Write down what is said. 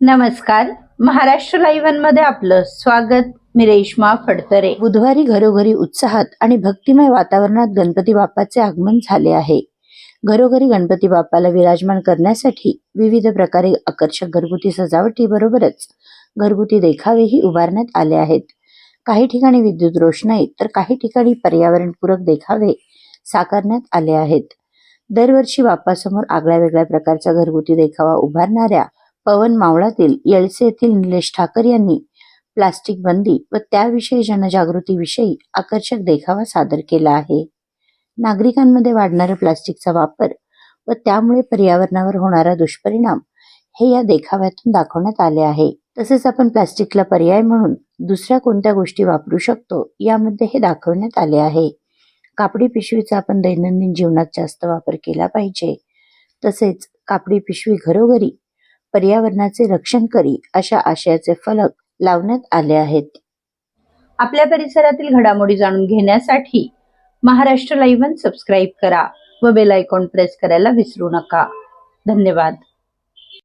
नमस्कार. महाराष्ट्र लाईव्हमध्ये आपलं स्वागत. मी रेश्मा फडतरे. बुधवारी घरोघरी उत्साहात आणि भक्तिमय वातावरणात गणपती बाप्पाचे आगमन झाले आहे. घरोघरी गणपती बाप्पाला विराजमान करण्यासाठी विविध प्रकारे आकर्षक घरगुती सजावटी बरोबरच घरगुती देखावेही उभारण्यात आले आहेत. काही ठिकाणी विद्युत रोषणाई तर काही ठिकाणी पर्यावरणपूरक देखावे साकारण्यात आले आहेत. दरवर्षी बाप्पासमोर आगळ्या वेगळ्या प्रकारचा घरगुती देखावा उभारणाऱ्या पवन मावळातील येळसे येथील निलेश ठाकर यांनी प्लास्टिक बंदी व त्याविषयी जनजागृतीविषयी आकर्षक देखावा सादर केला आहे. नागरिकांमध्ये वाढणारा प्लास्टिकचा वापर व त्यामुळे पर्यावरणावर होणारा दुष्परिणाम हे या देखाव्यातून दाखवण्यात आले आहे. तसेच आपण प्लास्टिकला पर्याय म्हणून दुसऱ्या कोणत्या गोष्टी वापरू शकतो यामध्ये हे दाखवण्यात आले आहे. कापडी पिशवीचा आपण दैनंदिन जीवनात जास्त वापर केला पाहिजे. तसेच कापडी पिशवी घरोघरी पर्यावरणाचे रक्षण करी अशा आशयाचे फलक लावण्यात आले आहेत. आपल्या परिसरातील घडामोडी जाणून घेण्यासाठी महाराष्ट्र लाईव्ह सबस्क्राईब करा व बेल आयकॉन प्रेस करायला विसरू नका. धन्यवाद.